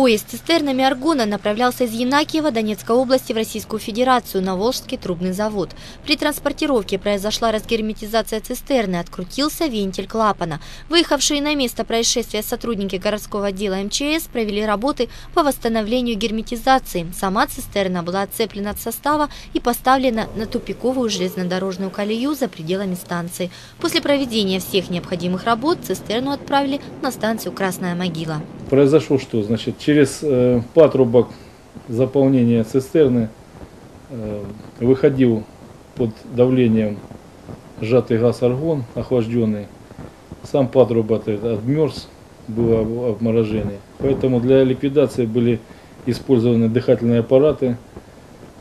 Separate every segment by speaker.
Speaker 1: Поезд с цистернами аргона направлялся из Янакиева Донецкой области в Российскую Федерацию на Волжский трубный завод. При транспортировке произошла разгерметизация цистерны, открутился вентиль клапана. Выехавшие на место происшествия сотрудники городского отдела МЧС провели работы по восстановлению герметизации. Сама цистерна была отцеплена от состава и поставлена на тупиковую железнодорожную колею за пределами станции. После проведения всех необходимых работ цистерну отправили на станцию Красная Могила.
Speaker 2: Произошло что? Значит, через э, патрубок заполнения цистерны э, выходил под давлением сжатый газ аргон, охлажденный. Сам патрубок обмерз, было обморожение. Поэтому для ликвидации были использованы дыхательные аппараты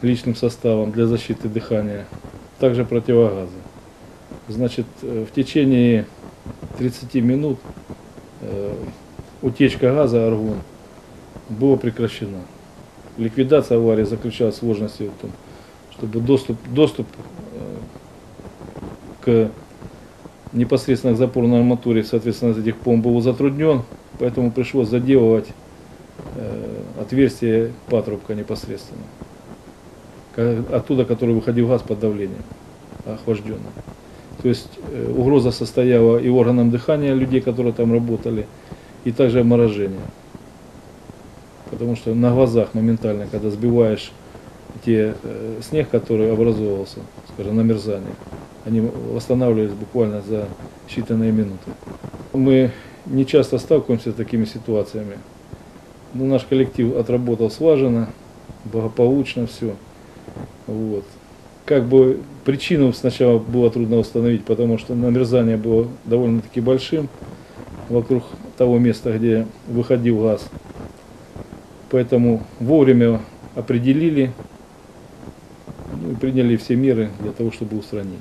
Speaker 2: личным составом для защиты дыхания, также противогазы. Значит, э, в течение 30 минут э, утечка газа аргон была прекращена. Ликвидация аварии заключалась в сложности в том, чтобы доступ, доступ э, к непосредственно к запорной арматуре, соответственно, этих помп был затруднен, поэтому пришлось заделывать э, отверстие патрубка непосредственно. Оттуда, который выходил газ под давлением, охлажденный. То есть э, угроза состояла и органам дыхания людей, которые там работали, и также обморожение. Потому что на глазах моментально, когда сбиваешь те э, снег, который образовывался, скажем, на мерзании, они восстанавливались буквально за считанные минуты. Мы не часто сталкиваемся с такими ситуациями. Но наш коллектив отработал слаженно, благополучно все. Вот. Как бы причину сначала было трудно установить, потому что намерзание было довольно-таки большим вокруг того места, где выходил газ. Поэтому вовремя определили ну, и приняли все меры для того, чтобы устранить.